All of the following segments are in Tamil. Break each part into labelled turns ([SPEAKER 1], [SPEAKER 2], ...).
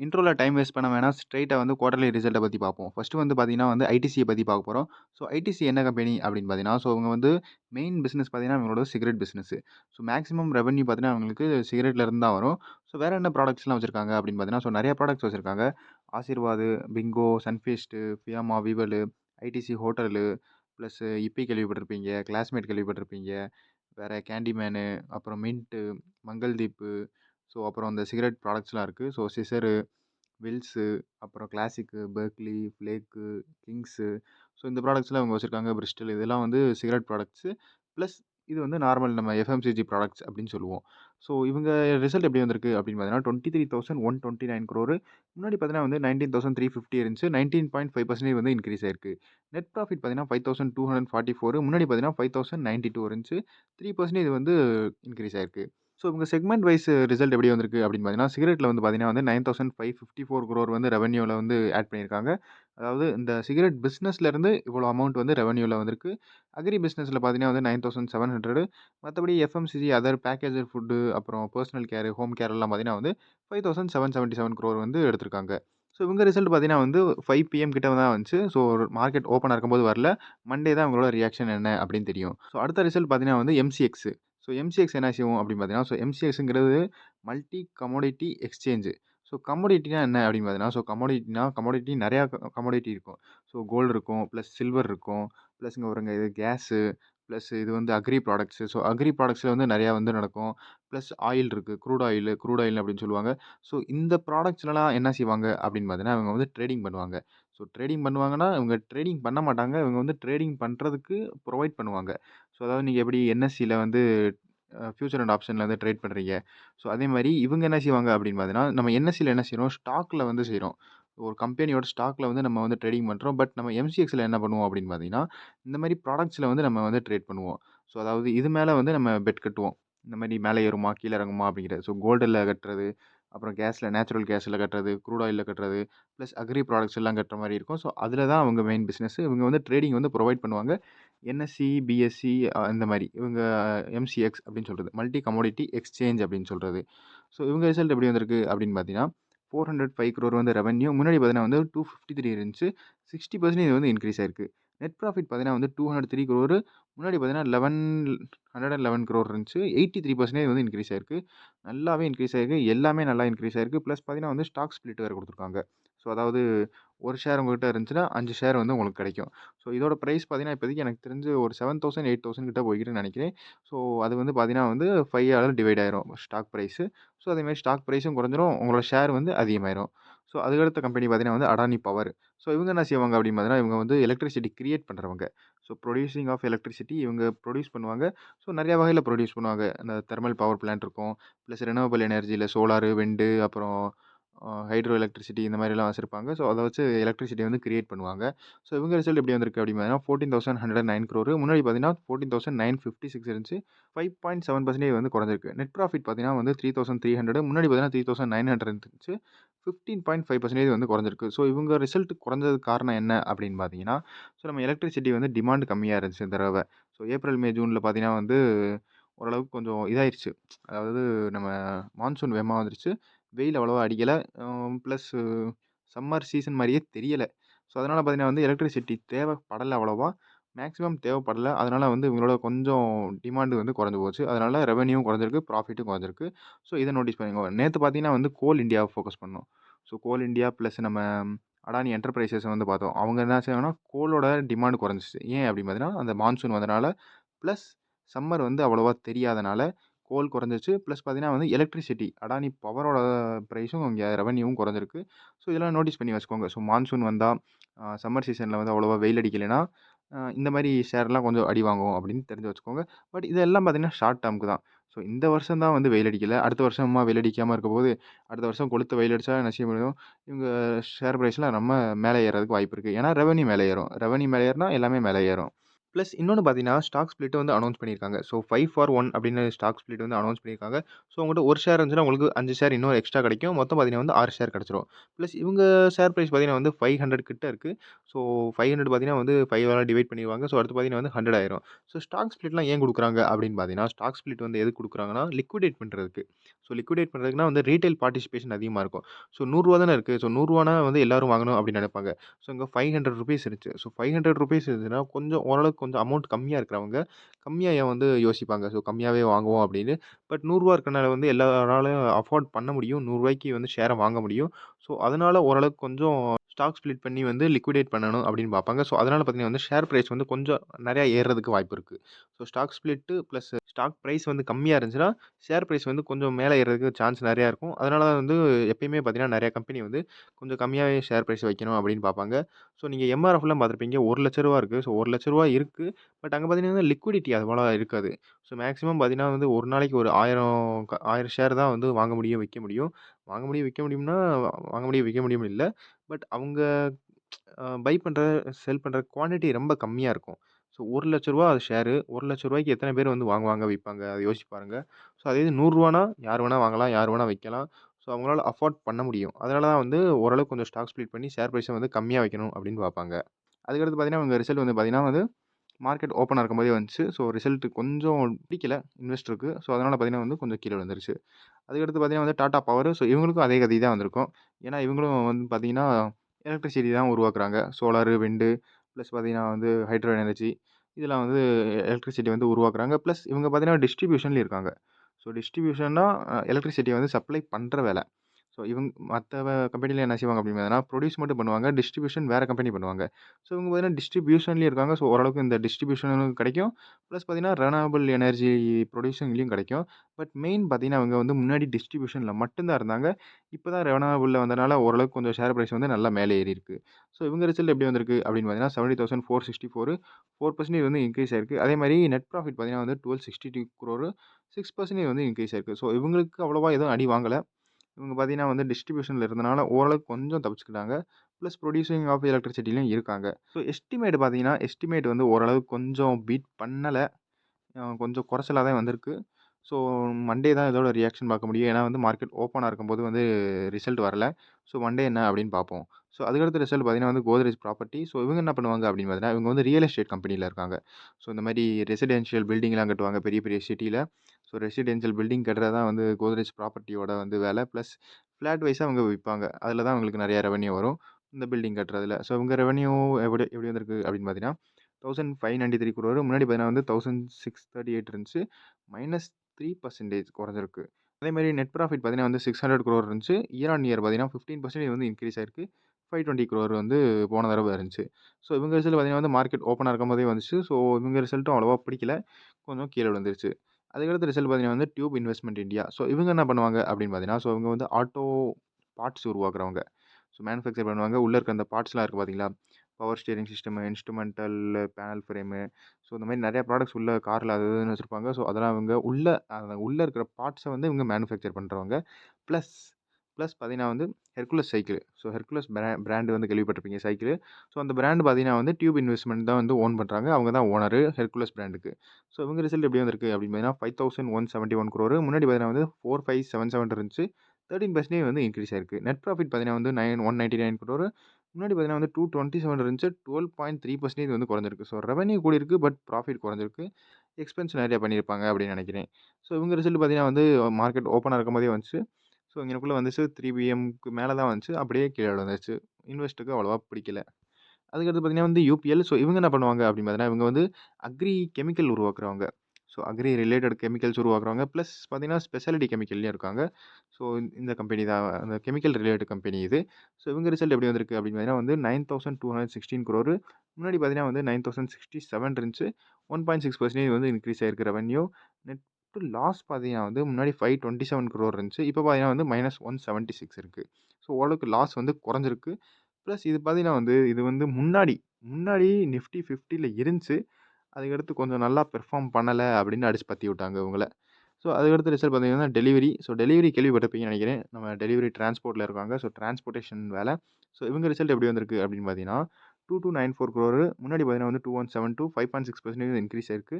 [SPEAKER 1] இன்ட்ரோவில் டைம் வேஸ்ட் பண்ண வேணால் ஸ்ட்ரைட்டாக வந்து குவார்டர்லி ரிசல்ட்டை பற்றி பார்ப்போம். ஃபஸ்ட்டு வந்து பார்த்தீங்கன்னா வந்து ஐடிசியை பற்றி பார்க்க போகிறோம் ஸோ ஐடிசி என்ன கம்பெனி அப்படின்னு பார்த்தீங்கன்னா, ஸோ அவங்க வந்து மெயின் பிஸ்னஸ் பார்த்தீங்கன்னா, அவங்களோட cigarette business so maximum revenue பார்த்தீங்கன்னா, அவங்களுக்கு சிகரெட்லேருந்து தான் வரும். ஸோ வேறு என்ன ப்ராடக்ட்ஸ்லாம் வச்சிருக்காங்க அப்படின்னு பார்த்தீங்கன்னா, ஸோ நிறையா ப்ராடக்ட்ஸ் வச்சிருக்காங்க. Aashirvaad, Bingo, Sunfeast, Fiama, Vivel, ITC hotel, plus இப்பி கேள்விப்பட்டிருப்பீங்க, கிளாஸ்மேட் கேள்விப்பட்டிருப்பீங்க. வேறு கேண்டிமேனு, அப்புறம் மின்ட்டு, மங்கள்தீப்பு, ஸோ அப்புறம் இந்த சிகரெட் ப்ராடக்ட்ஸ்லாம் இருக்குது ஸோ சிசரு, வில்ஸு, அப்புறம் Classic, Berkeley, Flake, Kings so இந்த ப்ராடக்ட்ஸ்லாம் இவங்க வச்சுருக்காங்க பிரிஸ்டல் இதெல்லாம் வந்து சிகரெட் ப்ராடக்ட்ஸு. ப்ளஸ் இது வந்து நார்மல் நம்ம எஃப்எம்சிஜி ப்ராடக்ட்ஸ் அப்படின்னு சொல்லுவோம். ஸோ இவங்க ரிசல்ட் எப்படி வந்திருக்கு அப்படின்னு பார்த்தீங்கன்னா, 23,129 க்ரோரு. முன்னாடி பார்த்தீங்கன்னா வந்து 19,350 இருந்துச்சு. 19.5% வந்து இன்க்ரீஸ் ஆயிருக்கு. நெட் ப்ராஃபிட் பார்த்தீங்கன்னா 5,244 முன்னாடி பார்த்தீங்கன்னா 5,092 இருந்துச்சு. த்ரீ பர்சன்டேஜ் வந்து இன்க்ரீஸ் ஆயிருக்கு. ஸோ இவங்க செக்மெண்ட் வைஸ் ரிசல்ட் எப்படி வந்திருக்கு அப்படின்னு பார்த்தீங்கன்னா, சிகரெட்டில் வந்து பார்த்தீங்கன்னா வந்து nine thousand five fifty four crore வந்து ரெவன்யூவில் வந்து ஆட் பண்ணியிருக்காங்க. அதாவது இந்த சிகரெட் பிஸ்னஸ்லேருந்து இவ்வளோ அமௌண்ட் வந்து ரெவன்யூவில் வந்திருக்கு. அக்ரி பிஸ்னஸில் பார்த்தீங்கன்னா வந்து நைன் தௌசண்ட் செவன் ஹண்ட்ரடு மற்றபடி எஃப்எம்சிஜி, அதர் பேக்கேஜர் ஃபுட்டு, அப்புறம் பர்சனல் கேர், ஹோம் கேர் எல்லாம் பார்த்தீங்கன்னா வந்து 5,777 க்ரோர் வந்து எடுத்திருக்காங்க. ஸோ இவங்க ரிசல்ட் பார்த்தீங்கன்னா வந்து ஃபைவ் பிஎம் கிட்ட தான் வந்துச்சு. ஸோ மார்க்கெட் ஓப்பனாக இருக்கும்போது வரல. மண்டே தான் அவங்களோட ரியாக்ஷன் என்ன அப்படின்னு தெரியும். ஸோ அடுத்த ரிசல்ட் பார்த்தீங்கன்னா வந்து எம்சிஎக்ஸ். ஸோ எம்சிஎக்ஸ் என்ன செய்வோம் அப்படின்னு பார்த்தீங்கன்னா, ஸோ எம்சிஎக்ஸுங்கிறது மல்டி கமோடிட்டி எக்ஸ்சேஞ்சு ஸோ கமோடிட்டினா என்ன அப்படின்னு பார்த்தீங்கன்னா, ஸோ கமோடிட்டினா கமோடிட்டி நிறையா கமோடிட்டி இருக்கும். ஸோ கோல்டு இருக்கும், ப்ளஸ் சில்வர் இருக்கும், ப்ளஸ் இங்கே வருங்க இது கேஸு, ப்ளஸ் இது வந்து அக்ரி ப்ராடக்ட்ஸு. ஸோ அக்ரி ப்ராடக்ட்ஸில் வந்து நிறையா வந்து நடக்கும். ப்ளஸ் ஆயில் இருக்குது க்ரூட் ஆயில் க்ரூட் ஆயில் அப்படின்னு சொல்லுவாங்க. ஸோ இந்த ப்ராடக்ட்ஸ்லாம் என்ன செய்வாங்க அப்படின்னு பார்த்தீங்கன்னா, இவங்க வந்து ட்ரேடிங் பண்ணுவாங்க. ஸோ ட்ரேடிங் பண்ணுவாங்கன்னா, இவங்க ட்ரேடிங் பண்ண மாட்டாங்க. இவங்க வந்து ட்ரேடிங் பண்ணுறதுக்கு ப்ரொவைட் பண்ணுவாங்க. ஸோ அதாவது நீங்கள் எப்படி என்எஸ்சியில் வந்து ஃபியூச்சர் அண்ட் ஆப்ஷனில் வந்து ட்ரேட் பண்ணுறீங்க ஸோ அதே மாதிரி இவங்க என்ன செய்வாங்க அப்படின்னு பார்த்தீங்கன்னா, நம்ம என்எஸ்சியில் என்ன செய்கிறோம் ஸ்டாக்கில் வந்து செய்கிறோம் ஒரு கம்பெனியோட ஸ்டாக்கில் வந்து நம்ம வந்து ட்ரேடிங் பண்ணுறோம் பட் நம்ம எம்சிஎக்ஸில் என்ன பண்ணுவோம் அப்படின்னு பார்த்தீங்கன்னா, இந்த மாதிரி ப்ராடக்ட்ஸில் வந்து நம்ம வந்து ட்ரேட் பண்ணுவோம். ஸோ அதாவது இது மேலே வந்து நம்ம பெட் கட்டுவோம். இந்த மாதிரி மேலே ஏறுமா, கீழே இறங்குமா அப்படிங்கிறது. ஸோ கோல்டில் கட்டுறது, அப்புறம் கேஸில் நேச்சுரல் கேஸில் கட்டுறது, க்ரூட் ஆயிலில் கட்டுறது, ப்ளஸ் அக்ரி ப்ராடக்ட்ஸ் எல்லாம் கட்டுற மாதிரி இருக்கும். ஸோ அதில் தான் அவங்க மெயின் பிஸ்னஸ் இவங்க வந்து ட்ரேடிங் வந்து ப்ரொவைட் பண்ணுவாங்க. என்எஸ்சி, பிஎஸ்சி இந்த மாதிரி இவங்க எம்சிஎக்ஸ் அப்படின்னு சொல்கிறது மல்டி கமோடிட்டி எக்ஸ்சேஞ்ச் அப்படின்னு சொல்கிறது ஸோ இவங்க ரிசல்ட் எப்படி வந்திருக்கு அப்படின்னு பார்த்தீங்கன்னா, 405 க்ரோர் வந்து ரெவன்யூ முன்னாடி பார்த்தீங்கன்னா வந்து 253 இருந்துச்சு. 60% இது வந்து இன்க்ரீஸ் ஆயிருக்கு. நெட் ப்ராஃபிட் பார்த்தீங்கன்னா வந்து 203 க்ரோரு. முன்னாடி பார்த்தீங்கன்னா 1111 க்ரோர் இருந்துச்சு. 83% வந்து இன்க்ரீஸ் ஆயிருக்கு. நல்லாவே இன்க்ரீஸ் ஆயிருக்கு. எல்லாமே நல்லா இன்க்ரீஸ் ஆயிருக்கு. ப்ளஸ் பார்த்தீங்கன்னா வந்து ஸ்டாக் ஸ்பிளிட் வேறு கொடுத்துருக்காங்க ஸோ அதாவது ஒரு ஷேர் உங்கள்கிட்ட இருந்துச்சுன்னா, அஞ்சு ஷேர் வந்து உங்களுக்கு கிடைக்கும். ஸோ இதோட ப்ரைஸ் பார்த்தீங்கன்னா, இப்போதைக்கு எனக்கு தெரிஞ்சு ஒரு 7,000, 8,000 கிட்ட போய்கிட்டு நினைக்கிறேன் ஸோ அது வந்து பார்த்தீங்கன்னா வந்து 5 ஆல டிவைட் ஆயிரும் ஸ்டாக் ப்ரைஸு ஸோ அதேமாதிரி ஸ்டாக் ப்ரைஸும் குறைஞ்சிரும். உங்களோட ஷேர் வந்து அதிகமாயிரும். ஸோ அதுக்கடுத்த கம்பெனி பார்த்தீங்கன்னா வந்து அடானி பவர். ஸோ இவங்க என்ன செய்வாங்க அப்படின்னு பார்த்தீங்கன்னா, இவங்க வந்து எலக்ட்ரிசிட்டி கிரியேட் பண்ணுறவங்க ஸோ ப்ரொடியூசிங் ஆஃப் எலக்ட்ரிசிட்டி இவங்க ப்ரொடியூஸ் பண்ணுவாங்க. ஸோ நிறையா வகையில் ப்ரொடியூஸ் பண்ணுவாங்க. இந்த தெர்மல் பவர் பிளான்ட் இருக்கும். பிளஸ் ரெனவபிள் எனர்ஜியில் சோலாரு, வெண்டு அப்புறம் ஹைட்ரோ எலக்ட்ரிசிட்டி இந்த மாதிரிலாம் வச்சுருப்பாங்க ஸோ அதை வச்சு எலக்ட்ரிசிட்டி வந்து கிரியேட் பண்ணுவாங்க. ஸோ இவங்க ரிசல்ட் எப்படி வந்திருக்கு அப்படின்னு பார்த்தீங்கன்னா, 14,109 க்ரோரு. முன்னாடி பார்த்தீங்கன்னா 14,956 இருந்துச்சு. 5.7% வந்து குறைஞ்சிருக்கு. நெட் ப்ராஃபிட் பார்த்தீங்கன்னா வந்து 3,300 முன்னாடி பார்த்தீங்கன்னா 3,900 இருந்துச்சு. 15.5% வந்து குறைஞ்சிருக்கு. ஸோ இவங்க ரிசல்ட் குறைஞ்சது காரணம் என்ன அப்படின்னு பார்த்தீங்கன்னா, ஸோ நம்ம எலக்ட்ரிசிட்டி வந்து டிமாண்ட் கம்மியாக இருந்துச்சு இந்த தடவை ஸோ ஏப்ரல், மே, ஜூனில் பார்த்தீங்கன்னா வந்து ஓரளவுக்கு கொஞ்சம் இதாயிருச்சு. அதாவது நம்ம மான்சூன் வேகமாக வந்துருச்சு. வெயில் அவ்வளோவா அடிக்கலை ப்ளஸ் சம்மர் சீசன் மாதிரியே தெரியலை ஸோ அதனால் பார்த்தீங்கன்னா வந்து எலக்ட்ரிசிட்டி தேவைப்படலை அவ்வளோவா மேக்ஸிமம் தேவைப்படல. அதனால வந்து இவங்களோட கொஞ்சம் டிமாண்டு வந்து குறைஞ்சு போச்சு. அதனால ரெவென்யூவும் குறைஞ்சிருக்கு, ப்ராஃபிட்டும் குறைஞ்சிருக்கு. ஸோ இத நோட்டீஸ் பண்ணிக்கோங்க. நேத்து பார்த்தீங்கன்னா வந்து கோல் இண்டியாவ ஃபோக்கஸ் பண்ணோம். ஸோ கோல் இண்டியா பிளஸ் நம்ம அடானி என்டர்பிரைசஸ வந்து பார்த்தோம். அவங்க என்ன செய்வாங்கன்னா, கோலோட டிமாண்ட் குறைஞ்சிச்சு. ஏன் அப்படின்னு பார்த்தீங்கன்னா, அந்த மான்சூன் வந்தனால, பிளஸ் சம்மர் வந்து அவ்வளவா தெரியாதனால கோல் குறைஞ்சிச்சு. பிளஸ் பார்த்தீங்கன்னா வந்து எலக்ட்ரிசிட்டி அடானி பவரோட பிரைஸும் இங்க ரெவென்யூவும் குறைஞ்சிருக்கு. ஸோ இதெல்லாம் நோட்டீஸ் பண்ணி வச்சுக்கோங்க. ஸோ மான்சூன் வந்தா, அ சம்மர் சீசன்ல வந்து அவ்வளவா வெயில் அடிக்கலைன்னா, இந்த மாதிரி ஷேர்லாம் கொஞ்சம் அடி வாங்கும் அப்படின்னு தெரிஞ்சு வச்சுக்கோங்க. பட் இதெல்லாம் பார்த்தீங்கன்னா ஷார்ட் டேர்முக்கு தான். ஸோ இந்த வருஷம் தான் வந்து வெயில் அடிக்கலை அடுத்த வருஷமாக வெயில் அடிக்காம போது அடுத்த வருஷம் கொளுத்து வெயில் அடித்தா என்ன செய்ய முடியும்? இவங்க ஷேர் ப்ரைஸ்லாம் நம்ம மேலே ஏறதுக்கு வாய்ப்பு இருக்குது ஏன்னா ரெவன்யூ மேலே ஏறும். ரெவன்யூ மேலே ஏறினா எல்லாமே மேலே ஏறும். ப்ளஸ் இன்னொன்னு பார்த்தீங்கன்னா, ஸ்டாக் ஸ்ப்ளிட் வந்து அனௌன்ஸ் பண்ணியிருக்காங்க. ஸோ ஃபைவ் ஃபார் ஒன் அப்படின்னு ஸ்டாக் ஸ்ப்ளிட் வந்து அனௌன்ஸ் பண்ணியிருக்காங்க. ஸோ உங்கள்கிட்ட ஒரு ஷேர் இருந்துச்சுன்னா, உங்களுக்கு அஞ்சு ஷேர் இன்னும் எக்ஸ்ட்ரா கிடைக்கும். மொத்தம் பார்த்தீங்கன்னா வந்து ஆறு ஷேர் கிடைச்சிரும். ப்ளஸ் இவங்க ஷேர் ப்ரைஸ் பார்த்தீங்கன்னா வந்து 500 கிட்ட இருக்குது ஸோ 500 பார்த்தீங்கன்னா வந்து ஃபைவ் டிவைட் பண்ணிடுவாங்க ஸோ அடுத்து பார்த்தீங்கன்னா வந்து 100 ஆயிரும். ஸோ ஸ்டாக் ஸ்ப்ளிட்லாம் ஏன் கொடுக்குறாங்க அப்படின்னு பார்த்தீங்கன்னா, ஸ்டாக் ஸ்ப்ளிட் வந்து எது கொடுக்குறாங்கன்னா லிக்விடேட் பண்ணுறதுக்கு ஸோ லிக்விடேட் பண்ணுறதுக்குனா வந்து ரீட்டைல் பார்ட்டிசிபேஷன் அதிகமாக இருக்கும். ஸோ நூறுரூவா தானே இருக்குது ஸோ நூறுரூவானா வந்து எல்லாரும் வாங்கணும் அப்படின்னு நினைப்பாங்க ஸோ இங்கே ஃபைவ் ஹண்ட்ரட் ருபீஸ் இருந்துச்சு. ஸோ ₹500 இருந்துச்சுன்னா, கொஞ்சம் ஓரளவுக்கு கொஞ்சம் அமௌண்ட் கம்மியாக இருக்கிறவங்க, கம்மியாக ஏன் வந்து யோசிப்பாங்க. ஸோ கம்மியாகவே வாங்குவோம் அப்படின்னு. பட் நூறுரூவா இருக்கனால வந்து எல்லாராலையும் அஃபோர்ட் பண்ண முடியும். நூறுரூவாய்க்கு வந்து ஷேரை வாங்க முடியும். ஸோ அதனால் ஓரளவுக்கு கொஞ்சம் ஸ்டாக் ஸ்ப்ளிட் பண்ணி வந்து லிக்விடேட் பண்ணணும் அப்படின்னு பார்ப்பாங்க. ஸோ அதனால் பார்த்தீங்கன்னா வந்து ஷேர் ப்ரைஸ் வந்து கொஞ்சம் நிறையா ஏறுறதுக்கு வாய்ப்பு இருக்குது so stock split plus stock price வந்து கம்மியாக இருந்துச்சுன்னா, ஷேர் ப்ரைஸ் வந்து கொஞ்சம் மேலே ஏறுறதுக்கு சான்ஸ் நிறையா இருக்கும். அதனால வந்து எப்பயுமே பார்த்தீங்கன்னா, நிறையா கம்பெனி வந்து கொஞ்சம் கம்மியாகவே ஷேர் ப்ரைஸ் வைக்கணும் அப்படின்னு பார்ப்பாங்க. ஸோ நீங்கள் எம்.ஆர்.எஃப்லாம் பார்த்துருப்பீங்க. ஒரு லட்ச ரூபா இருக்குது ஸோ ஒரு லட்ச ரூபா இருக்குது பட் அங்கே பார்த்தீங்கன்னா லிக்விடிட்டி அதுபோல் இருக்காது. ஸோ மேக்ஸிமம் பார்த்தீங்கன்னா வந்து ஒரு நாளைக்கு ஒரு ஆயிரம் ஆயிரம் ஷேர் தான் வந்து வாங்க முடியும், விற்க முடியும். வாங்க முடியும், விற்க முடியும்னா, வாங்க முடியும், விற்க முடியும் இல்லை பட் அவங்க பை பண்ணுற செல் பண்ணுற குவான்டிட்டி ரொம்ப கம்மியாக இருக்கும். ஸோ ஒரு லட்ச ரூபா அது ஷேரு. ஒரு லட்ச ரூபாய்க்கு எத்தனை பேர் வந்து வாங்குவாங்க, விற்பாங்க அதை யோசிச்சு பாருங்கள் ஸோ அதே இது நூறுரூவானா யார் வேணால் வாங்கலாம், யார் வேணால் வைக்கலாம் ஸோ அவங்களால அஃபோர்ட் பண்ண முடியும். அதனால தான் வந்து ஓரளவுக்கு கொஞ்சம் ஸ்டாக் ஸ்ப்ளிட் பண்ணி ஷேர் ப்ரைஸை வந்து கம்மியாக வைக்கணும் அப்படின்னு பார்ப்பாங்க. அதுக்கடுத்து பார்த்தீங்கன்னா, அவங்க ரிசல்ட் வந்து பார்த்தீங்கன்னா வந்து மார்க்கெட் ஓப்பனாக இருக்கும்போதே வந்துச்சு. ஸோ ரிசல்ட் கொஞ்சம் பிடிக்கல இன்வெஸ்டருக்கு. ஸோ அதனால் பார்த்திங்கன்னா வந்து கொஞ்சம் கீழே விழுந்துருச்சு. அதுக்கடுத்து பார்த்தீங்கன்னா வந்து டாடா பவர். ஸோ இவங்களுக்கும் அதே கதை தான் வந்திருக்கும். ஏன்னா இவங்களும் வந்து பார்த்தீங்கன்னா, எலக்ட்ரிசிட்டி தான் உருவாக்குறாங்க. சோலாரு, விண்டு ப்ளஸ் பார்த்திங்கன்னா வந்து ஹைட்ரோ எனர்ஜி இதெல்லாம் வந்து எலக்ட்ரிசிட்டி வந்து உருவாக்குறாங்க. ப்ளஸ் இவங்க பார்த்திங்கன்னா டிஸ்ட்ரிபியூஷன்லேயும் இருக்காங்க. ஸோ டிஸ்ட்ரிபியூஷன்னா எலக்ட்ரிசிட்டி வந்து சப்ளை பண்ணுற வேலை ஸோ இவங்க மற்ற கம்பெனியில் என்ன செய்வாங்க அப்படின்னு பார்த்தீங்கன்னா, ப்ரொடியூஸ் மட்டும் பண்ணுவாங்க. டிஸ்ட்ரிபியூஷன் வேறு கம்பெனி பண்ணுவாங்க. ஸோ இவங்க பார்த்தீங்கன்னா டிஸ்ட்ரிபியூஷன்லேயும் இருக்காங்க. ஸோ ஓரளவுக்கு இந்த டிஸ்ட்ரிபியூஷனும் கிடைக்கும். ப்ளஸ் பார்த்தீங்கன்னா, ரெனவபிள் எனர்ஜி ப்ரொடியூஷன்லேயும் கிடைக்கும். பட் மெயின் பார்த்தீங்கன்னா, அவங்க வந்து முன்னாடி டிஸ்ட்ரிபியூஷனில் மட்டும்தான் இருந்தாங்க. இப்போ தான் ரெனவபிள்ல வந்தனால ஓரளவுக்கு கொஞ்சம் ஷேர் ப்ரைஸ் வந்து நல்லா மேலே ஏறி இருக்குது ஸோ இவங்க ரிசல்ட் எப்படி வந்திருக்கு அப்படின்னு பார்த்தீங்கன்னா, 70,464 4% வந்து இன்க்ரீஸ் ஆயிருக்கு. அதே மாதிரி நெட் ப்ராஃபிட் பார்த்தீங்கன்னா வந்து 1,262 crore 6% வந்து இன்க்ரீஸ் ஆயிருக்கு. ஸோ இவங்களுக்கு அவ்வளோவா எதுவும் அடி வாங்கலை இவங்க பார்த்தீங்கன்னா வந்து டிஸ்ட்ரிபியூஷனில் இருந்தனால ஓரளவுக்கு கொஞ்சம் தப்பிச்சுக்கிட்டாங்க. ப்ளஸ் ப்ரொடியூசிங் ஆஃப் எலக்ட்ரிசிட்டிலையும் இருக்காங்க. ஸோ எஸ்டிமேட் பார்த்தீங்கன்னா, எஸ்டிமேட் வந்து ஓரளவுக்கு கொஞ்சம் பீட் பண்ணலை கொஞ்சம் குறைச்சலாக தான் வந்திருக்கு. ஸோ மண்டே தான் இதோட ரியாக்ஷன் பார்க்க முடியும். ஏன்னா வந்து மார்க்கெட் ஓப்பனாக இருக்கும்போது வந்து ரிசல்ட் வரல. ஸோ மண்டே என்ன அப்படின்னு பார்ப்போம். ஸோ அதுக்கடுத்த ரிசல்ட் பார்த்தீங்கன்னா வந்து கோத்ரேஜ் ப்ராப்பர்ட்டி. ஸோ இவங்க என்ன பண்ணுவாங்க அப்படின்னு பார்த்தீங்கன்னா, இவங்க வந்து ரியல் எஸ்டேட் கம்பெனியில் இருக்காங்க. ஸோ இந்த மாதிரி ரெசிடென்ஷியல் பில்டிங்லாம் கட்டுவாங்க பெரிய பெரிய சிட்டியில் ஸோ ரெசிடென்ஷியல் பில்டிங் கட்டுறது தான் வந்து கோத்ரேஜ் ப்ராப்பர்ட்டியோட வந்து வேலை ப்ளஸ் ஃப்ளாட் வைஸாக அவங்க விற்பாங்க அதில் தான் அவங்களுக்கு நிறையா ரெவன்யூ வரும். இந்த பில்டிங் கட்டுறதுல. ஸோ இவங்க ரெவன்யூ எப்படி எப்படி வந்திருக்கு அப்படின்னு பார்த்தீங்கன்னா, thousand five ninety three crore முன்னாடி பார்த்தீங்கன்னா வந்து 1,638 இருந்துச்சு. மைனஸ் த்ரீ பர்சன்டேஜ் குறைஞ்சிருக்கு. அதே நெட் ப்ராஃபிட் பார்த்தீங்கன்னா வந்து சிக்ஸ் ஹண்ட்ரட் குரோர் இருந்துச்சு. இயர் ஆன் இயர் பார்த்தீங்கன்னா 15% வந்து இன்க்ரீஸ் ஆயிருக்கு. ஃபைவ் டுவெண்ட்டி க்ரோர் வந்து போன தடவை இருந்துச்சு. ஸோ இவங்க ரிசல்ட் பார்த்தீங்கன்னா வந்து மார்க்கெட் ஓப்பனாக இருக்கும் போதே வந்துச்சு. ஸோ இவங்க ரிசல்ட்டும் அவ்வளோவா பிடிக்கல. கொஞ்சம் கீழே விழுந்துருச்சு. அதுக்கடுத்து ரிசல்ட் பார்த்தீங்கன்னா வந்து டியூப் இன்வெஸ்ட்மெண்ட் இந்தியா. ஸோ இவங்க என்ன பண்ணுவாங்க அப்படின்னு பார்த்தீங்கன்னா, ஸோ இவங்க வந்து ஆட்டோ பார்ட்ஸ் உருவாக்குறவங்க. ஸோ மேனுஃபேக்சர் பண்ணுவாங்க. உள்ளே இருக்க அந்த பார்ட்ஸ்லாம் இருக்குது பார்த்தீங்களா? Power steering system, instrumental panel frame so இந்த மாதிரி நிறையா ப்ராடக்ட்ஸ் உள்ள காரில் அது இதுன்னு ஸோ அதெல்லாம் இவங்க உள்ள அ உள்ளே இருக்கிற பார்ட்ஸை வந்து இவங்க மேனுஃபேக்சர் பண்ணுறவங்க ப்ளஸ் ப்ளஸ் பார்த்தீங்கன்னா வந்து ஹெர்குலஸ் சைக்கிள். ஸோ ஹெர்குலஸ் பிரா பிராண்டு வந்து கேள்விப்பட்டிருப்பீங்க சைக்கிள் ஸோ அந்த பிராண்டு பார்த்தீங்கன்னா வந்து டியூப் இன்வெஸ்ட்மெண்ட் தான் வந்து ஓன் பண்ணுறாங்க அவங்க தான் ஓனரு ஹெர்குலஸ் பிராண்டுக்கு. ஸோ இவங்க ரிசல்ட் எப்படி வந்திருக்கு அப்படின்னு பார்த்தீங்கன்னா, 5,171 crore முன்னாடி பார்த்தீங்கன்னா வந்து 4,577 இருந்துச்சு. 13% வந்து இன்க்ரீஸ் ஆயிருக்கு. நெட் ப்ராஃபிட் பார்த்தீங்கன்னா வந்து 9 199 crore முன்னாடி பார்த்தீங்கன்னா வந்து 227 இருந்துச்சு. 12.3% வந்து குறைஞ்சிருக்கு. ஸோ ரெவன்யூ கூட இருக்குது பட் ப்ராஃபிட் குறைஞ்சிருக்கு. எக்ஸ்பென்ஸ் நிறையா பண்ணியிருப்பாங்க அப்படின்னு நினைக்கிறேன் ஸோ இவங்க ரிசல்ட் பார்த்தீங்கன்னா வந்து மார்க்கெட் ஓப்பனா இருக்கும்போதே வந்துச்சு. ஸோ இங்கனக்குள்ளே வந்துச்சு த்ரீ பிஎம்க்கு மேலே தான் வந்துச்சு. அப்படியே கீழே விழுந்துருச்சு. இன்வெஸ்ட்டுக்கு அவ்வளோவா பிடிக்கல. அதுக்கடுத்து பார்த்தீங்கன்னா வந்து யூபிஎல். ஸோ இவங்க என்ன பண்ணுவாங்க அப்படின்னு பார்த்தீங்கன்னா, இவங்க வந்து அக்ரி கெமிக்கல் உருவாக்குறவங்க. ஸோ அக்ரி ரிலேட்டட் கெமிக்கல்ஸ் உருவாக்குறவங்க. ப்ளஸ் பார்த்தீங்கன்னா, ஸ்பெஷாலிட்டி கெமிக்கல்லையும் இருக்காங்க. ஸோ இந்த கம்பெனி தான் அந்த கெமிக்கல் ரிலேட்டட் கம்பெனி இது. ஸோ இவங்க ரிசல்ட் எப்படி வந்திருக்கு அப்படின்னு பார்த்தீங்கன்னா வந்து nine thousand two hundred sixteen crore முன்னாடி பார்த்தீங்கன்னா வந்து 9,067 இருந்துச்சு. 1.6% வந்து இன்க்ரீஸ் ஆயிருக்கு ரெவன்யூ நெட் லாஸ் பார்த்தீங்கன்னா வந்து முன்னாடி ஃபைவ் டுவெண்ட்டி செவன் க்ரோர் இருந்துச்சு. இப்போ பார்த்தீங்கன்னா வந்து மைனஸ் ஒன் செவன்ட்டி சிக்ஸ் இருக்குது ஸோ ஓரளவுக்கு லாஸ் வந்து குறைஞ்சிருக்கு. ப்ளஸ் இது பார்த்தீங்கன்னா வந்து இது வந்து முன்னாடி முன்னாடி நிஃப்டி 50ல இருந்துச்சு. அதுக்கடுத்து கொஞ்சம் நல்லா பெர்ஃபார்ம் பண்ணலை அப்படின்னு அடிச்சு பற்றி விட்டாங்க இவங்கள. ஸோ அதுக்கடுத்து ரிசல்ட் பார்த்தீங்கன்னா டெலிவரி. ஸோ டெலிவரி கேள்விப்பட்டிருப்பீங்கன்னு நினைக்கிறேன் நம்ம டெலிவரி டிரான்ஸ்போர்ட்டில் இருக்காங்க. ஸோ டிரான்ஸ்போர்ட்டேஷன் வேலை ஸோ இவங்க ரிசல்ட் எப்படி வந்திருக்கு அப்படின்னு பார்த்தீங்கன்னா, two two nine four crore முன்னாடி பார்த்தீங்கன்னா வந்து two one seven two five point six percentage increase ஆயிருக்கு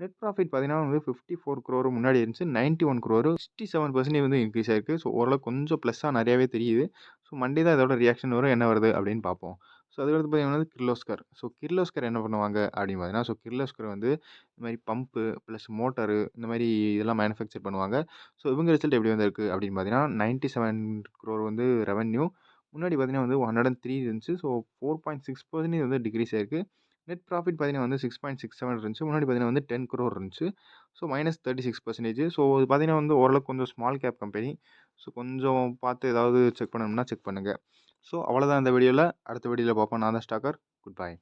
[SPEAKER 1] நெட் ப்ராஃபிட் பார்த்தீங்கன்னா வந்து ஃபிஃப்டி ஃபோர் க்ரோரு முன்னாடி இருந்துச்சு. Ninety one crore sixty seven percentage வந்து இன்க்ரீஸ் ஆயிருக்கு. ஸோ ஓரளவுக்கு கொஞ்சம் ப்ளஸ்ஸாக நிறையாவே தெரியுது. ஸோ மண்டே தான் இதோட ரியாக்ஷன் வரும். என்ன வருது அப்படின்னு பார்ப்போம். ஸோ அதுக்கடுத்து பார்த்தீங்கன்னா கிர்லோஸ்கர் ஸோ கிர்லோஸ்கர் என்ன பண்ணுவாங்க அப்படின்னு பார்த்தீங்கன்னா ஸோ கிர்லோஸ்கர் வந்து இந்த மாதிரி பம்பு ப்ளஸ் மோட்டரு இந்த மாதிரி இதெல்லாம் மேனுஃபேக்சர் பண்ணுவாங்க. ஸோ இவங்க ரிசல்ட் எப்படி வந்திருக்கு அப்படின்னு பார்த்தீங்கன்னா நைன்ட்டி செவன் க்ரோர் வந்து ரெவன்யூ முன்னாடி பார்த்தீங்கன்னா வந்து ஹண்ட்ரட் அண்ட் த்ரீ இருந்துச்சு. So four point six percentage வந்து டிக்ரீஸ் ஆயிருக்கு. நெட் ப்ராஃபிட் பார்த்தீங்கன்னா வந்து சிக்ஸ் பாயிண்ட் சிக்ஸ் செவன் இருந்துச்சு. முன்னாடி பார்த்தீங்கன்னா வந்து டென் க்ரோர் இருந்துச்சு. So minus thirty six percentage so இது பார்த்தீங்கன்னா வந்து ஓரளவுக்கு கொஞ்சம் ஸ்மால் கேப் கம்பெனி ஸோ கொஞ்சம் பார்த்து ஏதாவது செக் பண்ணணும்னா செக் பண்ணுங்கள் ஸோ அவ்வளோதான் இந்த வீடியோவில் அடுத்த வீடியோவில் பார்ப்போம். நான் தான் ஸ்டாக்கர். Good bye